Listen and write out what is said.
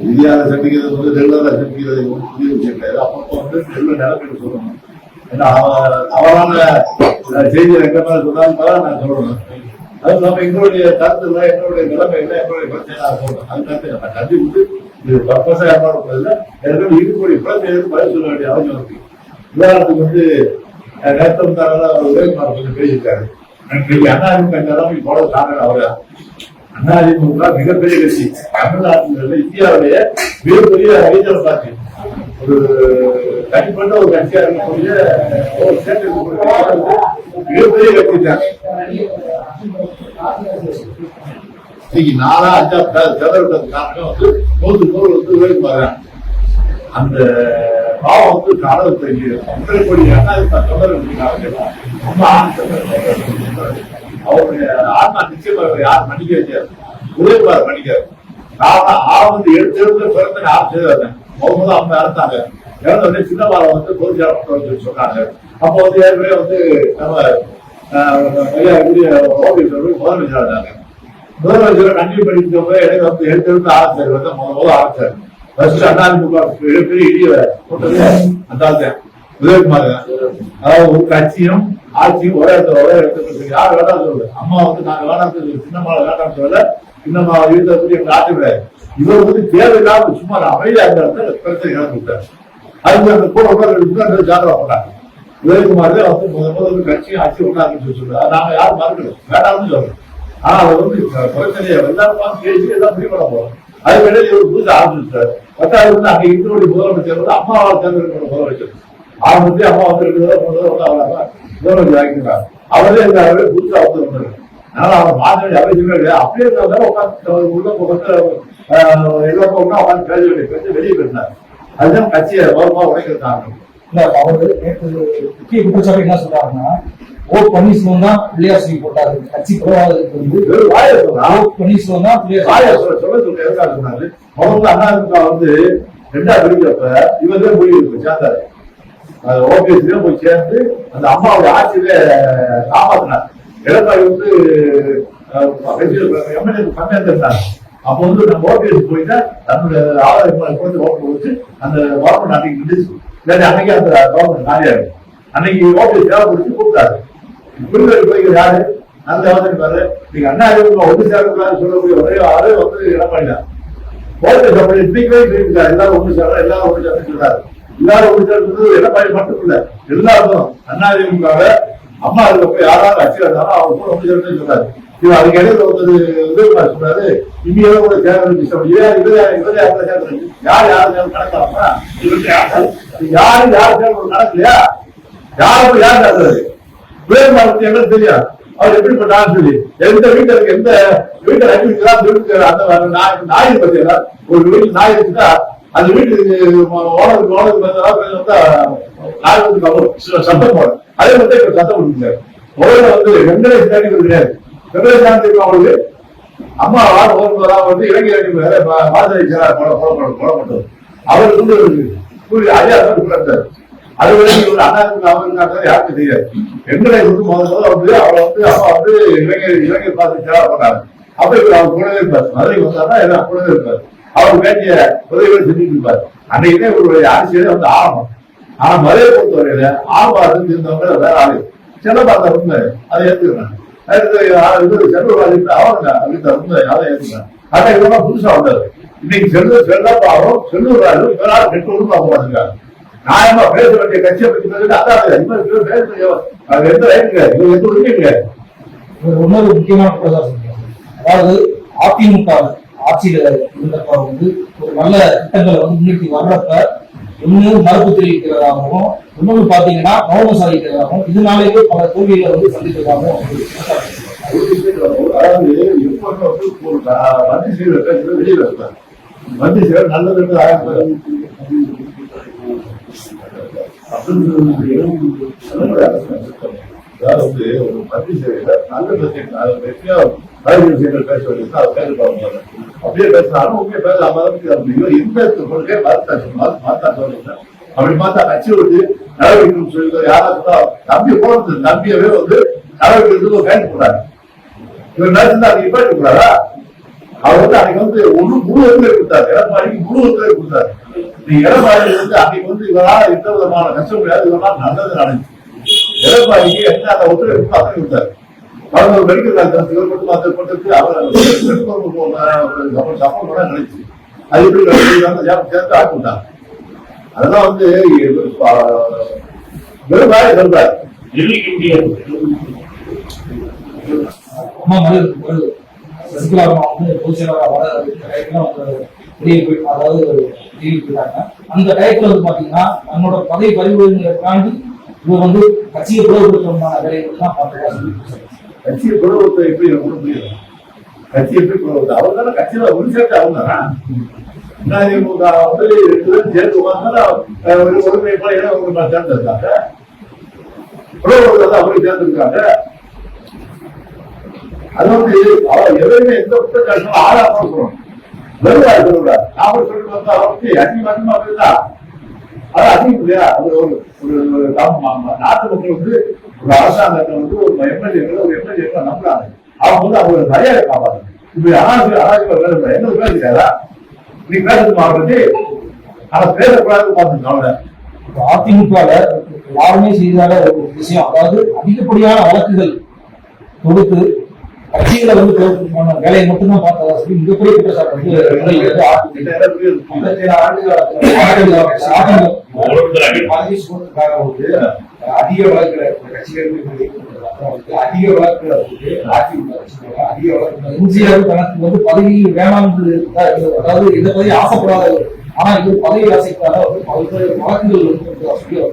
இந்தியாவில் சந்திக்கிறது வந்து டெல்லியில் சந்திக்கிறது புதிய விஷயம் கிடையாது அப்பப்போ வந்து டெல்லி நிலைமையில சொல்லணும். ஏன்னா அவரான அஹ், செய்தியை எங்க மேல சொன்னாலும் நான் சொல்லணும். அது இல்லாம எங்களுடைய கருத்துல எங்களுடைய நிலைமை இல்லை எங்களுடைய பிரச்சனை நான் சொல்றேன் அது கருத்து. நான் கருதி விட்டு இது பர்பஸா ஏற்பாடு பண்ணல எனக்கு இருக்கக்கூடிய பிரச்சனைகளுக்கு பதில் சொல்ல வேண்டிய அவசியம் இருக்கு. உதாரணத்துக்கு வந்து அஹ், நேத்து அவர் உதயகுமார் கொஞ்சம் பேசியிருக்காரு. இன்னைக்கு அண்ணா நிலைமை போட காரணம் அவரா? அதிமுக மிகப்பெரிய கட்சி. தமிழ்நாட்டில் இந்தியாவுடைய மிகப்பெரிய ரீஜனல் பார்ட்டி ஒரு தனிப்பட்ட ஒரு கட்சியா இருக்கக்கூடிய ஒரு ஸ்டேட் மிகப்பெரிய கட்சி தான். இன்னைக்கு நாலா அஞ்சா செதறது காரணம் வந்து நூறு நூறு வந்து உயர்வாங்க அந்த பாவம் வந்து கடவுள் தெரியும் ஒன்றரை கோடி அண்ணா தொடர் ரொம்ப ஆனந்தம் அவருடைய ஆத்மா நிச்சயமா யார் மன்னிக்க வச்சார் உதயகுமார் மன்னிக்கார் நான் வந்து எடுத்து எடுத்து பிறந்த யார் செய்தாங்க அவங்க இறந்தாங்க இறந்த உடனே சின்ன பாலம் வந்து பொதுச்சாளர் சொன்னாங்க. அப்போ வந்து ஏற்கனவே வந்து நம்ம ஆஹ், முதலமைச்சர் இருந்தாங்க முதலமைச்சர் கண்டிப்பா படிக்கிறவங்க இடையில வந்து எடுத்து எடுத்து வந்து முதல் முதல்ல ஆரம்பிச்சார். ஃபர்ஸ்ட் அதிமுக இடிய அந்த உதயகுமார் அதாவது ஒரு கட்சியும் ஆட்சி ஒரே இடத்துல ஒரே யார் வேணாம் சொல்லு அம்மா வந்து நாங்க வேணாம் சொல்லு சின்னம்மாவை வேணாம் சொல்லல சின்னம்மா வீட்டை பத்தி எங்க ஆட்சி கிடையாது. இவர் வந்து தேவையில்லாம சும்மா அமைதியா இருந்த பிரச்சனை இழந்து விட்டார். அதுக்கு அந்த கூட உட்கார இன்னொரு ஜாதகம் பண்ணாங்க. உதயகுமார் தான் வந்து முதல் கட்சி கட்சியும் ஆட்சி ஒன்றாங்கன்னு சொல்லி சொல்றாரு நாங்க யாரும் மறுக்கல. வேண்டாம்னு சொல்றோம் ஆனா அவர் வந்து பிரச்சனையை எல்லாருமா பேசி எல்லாம் முடிவு பண்ண போறோம் அதுக்கு இடையில இவர் புதுசு ஆரம்பிச்சிருக்காரு பத்தாவது வந்து அங்க இன்னொரு முதலமைச்சர் வந்து அம்மாவால் தேர்ந்தெடுக்கிற முதலமைச்சர். ஆரம்பத்தி அம்மா வந்திருக்கிறதோ முதல்ல வந்து அவரை முதலமைச்சர் ஆக்கிக்கிறார் அவரே இந்த அவரே புதுசா வந்தாரு அதனால அவர் அவசியமே கிடையாது அப்படியே இருந்தாலும் உட்காந்து அவர் உள்ள வந்து எல்லா பக்கம் உட்காந்து பேச வேண்டிய பேச வெளியே பேசினார் அதுதான் கட்சியை ஓரமா உடைக்கிறது காரணம். இல்ல அவரு முக்கிய குற்றச்சாட்டு என்ன சொல்றாருன்னா ஓ பன்னீர்செல்வம் தான் பிள்ளையார் சொல்லி போட்டாரு. கட்சி பிரபாகருக்கு வந்து வாயை சொல்றா? ஓ பன்னீர்செல்வம் தான் பிள்ளையார் வாயை சொல்ல சொல்ல சொல்ல எதுக்காக சொன்னாரு? முதல்ல அண்ணா வந்து ரெண்டா பிரிக்கிறப்ப இவர் தான் போய் சேர்ந்தாரு ஓபிஎஸ்ல போய் சேர்ந்து அந்த அம்மாவுடைய ஆட்சியில காப்பாத்தினார். எடப்பாடி வந்து எம்எல்ஏ கம்மியா அப்போ வந்து நம்ம ஓபிஎஸ் போயிட்டா தன்னுடைய ஆதரவு கொடுத்து ஓட்டு வச்சு அந்த கவர்மெண்ட் அன்னைக்கு நின்றுச்சு. இல்லாட்டி அன்னைக்கு அந்த கவர்மெண்ட் காலியாகும் அன்னைக்கு ஓபிஎஸ் தேவைப்படுத்தி கூப்பிட்டாரு. குழுவை போய் யாரு? அந்த வந்து நீங்க அண்ணா அறிவுக்கு ஒன்று சேர்க்கக்கூடாதுன்னு சொல்லக்கூடிய ஒரே ஆளு வந்து எடப்பாடி தான். ஓபிஎஸ் அப்படி இன்னைக்கு சொல்லியிருக்காரு எல்லாரும் ஒன்று சேர எல்லாரும் ஒன்று சேர்ந்து சொல்றாரு. இல்லாத ஒன்று சேர்ந்து எடப்பாடி மட்டும் இல்ல எல்லாருக்கும் அண்ணா அறிவுக்காக அம்மா இருக்கப்ப யாராவது அச்சு இருந்தாலும் அவங்க கூட ஒன்று சொல்றாரு. இது அதுக்கு இடையில வந்து உதயகுமார் சொல்றாரு. இந்தியாவே கூட சேர்ந்து இஷ்டம் ஏன் இவரே இவரே அவங்க சேர்ந்து யார் யார் சேர்ந்து கணக்காமா இவருக்கு யாரு யார் சேர்ந்து ஒரு யாரும் யார் சேர்ந்தது வேறுபாடு எங்களுக்கு தெரியாது. அவர் எப்படிப்பட்ட ஆள் சொல்லி. எந்த வீட்டுல இருக்க எந்த வீட்டுல வீட்டுல அந்த நாய் நாய் பத்தியா ஒரு வீட்டு நாய் இருக்குதா அந்த வீட்டுக்கு ஓனருக்கு ஓனருக்கு வந்தா வந்தா நாய் வந்து சத்தம் போடும். அதே மாதிரி இப்ப சத்தம் கொடுக்குறாரு முதல்ல வந்து வெங்கடேஷ் தாண்டி கிடையாது வெங்கடேஷ் தாண்டி அவங்களுக்கு அம்மா வாரம் ஒரு வரா வந்து இலங்கை அணி வேற மாதிரி போட போட போடப்பட்டது அவர் வந்து கூலி ஐயா கொடுக்குறாரு அது வரைக்கும் ஒரு அண்ணா இருக்கு அவர் இருக்காரு யாருக்கும் தெரியாது. வெங்கடேஷ் வந்து முதல்ல முதல்ல வந்து அவர் வந்து அப்பா வந்து இளைஞர் இளைஞர் பார்த்து சேவை பண்ணாரு அப்ப இவர் அவர் கூடவே இருப்பார் மதுரைக்கு வந்தாருன்னா எல்லாம் கூடவே இருப்பாரு அவர் வேண்டிய உதவிகளை செஞ்சுட்டு இருப்பார். அன்னைக்குதான் இவருடைய அரசியலே வந்து ஆரம்பம். ஆனா மதுரையை பொறுத்தவரையில ஆழ்வார்கள் இருந்தவங்க வேற ஆளு. செல்லப்பாத்த உண்மை அதை ஏத்துக்கிறாங்க. செல்வராஜ் அவங்க அப்படின்ற உண்மை அதை ஏத்துக்கிறாங்க. ஆனா இதெல்லாம் புதுசா வந்தது இன்னைக்கு செல்வ செல்லப்பாவும் செல்லூராஜும் இவரால் ரெண்டு உருவம் போட்டுருக்காங்க நியாயமா பேச வேண்டிய கட்சியை பத்தி பேசிட்டு அதான் பேச அது எந்த ரைட் கிடையாது இவர் எந்த உரிமையும் கிடையாது இவர் இன்னொரு முக்கியமான அதாவது அதிமுக ஆட்சியில இருந்தப்ப வந்து ஒரு நல்ல திட்டங்களை வந்து முன்னிட்டு வர்றப்ப ஒண்ணு மறுப்பு தெரிவிக்கிறதாகவும் இன்னொன்னு பாத்தீங்கன்னா மௌனம் சாதிக்கிறதாகவும் இதனாலேயே பல தோல்விகளை வந்து சந்திக்கிறதாகவும் அதாவது ஒரு மத்திய வெளியில இருப்பார் மத்திய சீர நல்லது ஆயிரம் அதாவது ஒரு மத்திய சேவையில நல்ல பிரச்சனை விஷயங்கள் பேச வேண்டியது அதை அப்படியே பேசினாலும் உண்மையை அப்படி எந்த கொள்கை மாத்தா மாத்தா சொல்லுங்க அப்படி பார்த்தா கட்சி நடவடிக்கை சொல்லி யாராவது தம்பி போனது தம்பியவே வந்து நடவடிக்கை கைது இவர் நடந்தா நீ போயிட்டு கூடாதா அவர் வந்து அன்னைக்கு வந்து ஒரு முழு ஒத்துழைப்பு கொடுத்தாரு. எடப்பாடிக்கு முழு ஒத்துழைப்பு கொடுத்தாரு. நீ எடப்பாடி வந்து அன்னைக்கு வந்து இவரால எந்த விதமான கஷ்டம் கிடையாது இவரால் நல்லது நடந்துச்சு. எடப்பாடிக்கு என்ன அந்த ஒத்துழைப்பு அத்தனை கொடுத்தாரு. அவர் ஒரு மெடிக்கல் டாக்டர் இவர் மட்டும் அதை கொடுத்து அவர் சப்போர்ட் பண்ண நினைச்சு அது எப்படி சேர்த்து ஆக்கிட்டாங்க அதெல்லாம் வந்து வெறும் வேலை அம்மா ஒரு அம்மா வந்து வெளியே அதாவது அந்த டயத்துல வந்து பாத்தீங்கன்னா தன்னோட பதவி பறிவுகளை தாண்டி இவர் வந்து கட்சியை பிளவுபடுத்தணுமான வேலையை பார்த்துக்கலாம் கட்சியை குழுவத்தை எப்படி ரொம்ப முடியும் கட்சி எப்படி குழுவது அவர் தானே கட்சியில ஒரு சேர்த்து அவங்க தானே? அதிமுக வந்து ரெண்டு பேரும் சேர்த்து ஒரு சேர்ந்திருக்காங்க. குழுவத்தில் அப்படி சேர்ந்திருக்காங்க. அது வந்து எதுவுமே எந்த குற்றச்சாட்டும் ஆறாம சொல்லணும் வெறுவா சொல்லக்கூடாது நாம சொல்லிட்டு வந்தா அவருக்கு அதிகமா இருந்தா அது அதிகம் இல்லையா? அது ஒரு ஒரு நாட்டு மக்கள் வந்து ஒரு அரசாங்கத்தை வந்து ஒரு எம்எல்ஏ ஒரு எம்எல்ஏ நம்புறாங்க. அவங்க வந்து அவங்க மரியாதை காப்பாங்க இப்படி அனாஜி அனாஜி என்ன இருக்காதா நீ பேசுறது மாறுறது. ஆனா பேசக்கூடாது பார்த்துங்க அவனை. இப்ப அதிமுகல யாருமே செய்தால ஒரு விஷயம். அதாவது அதிகப்படியான வழக்குகள் தொடுத்து கட்சிகளை வந்து வேலையை மட்டும்தான் பார்த்ததா சொல்லி மிகப்பெரிய குற்றச்சாட்டு. வந்து பதவி சூழலுக்காக வந்து அதிக வழக்குல கட்சிகளுக்கு வந்து அதிக வழக்குல வந்து அதிமுக கட்சிகள் அதிக வழக்குல எம்ஜிஆர் தனக்கு வந்து பதவி வேணாம். அதாவது இந்த பதவி ஆசைப்படாத ஆனா இது பதவி ஆசைக்காக வந்து பல்வேறு வழக்குகள் வந்து சொல்லி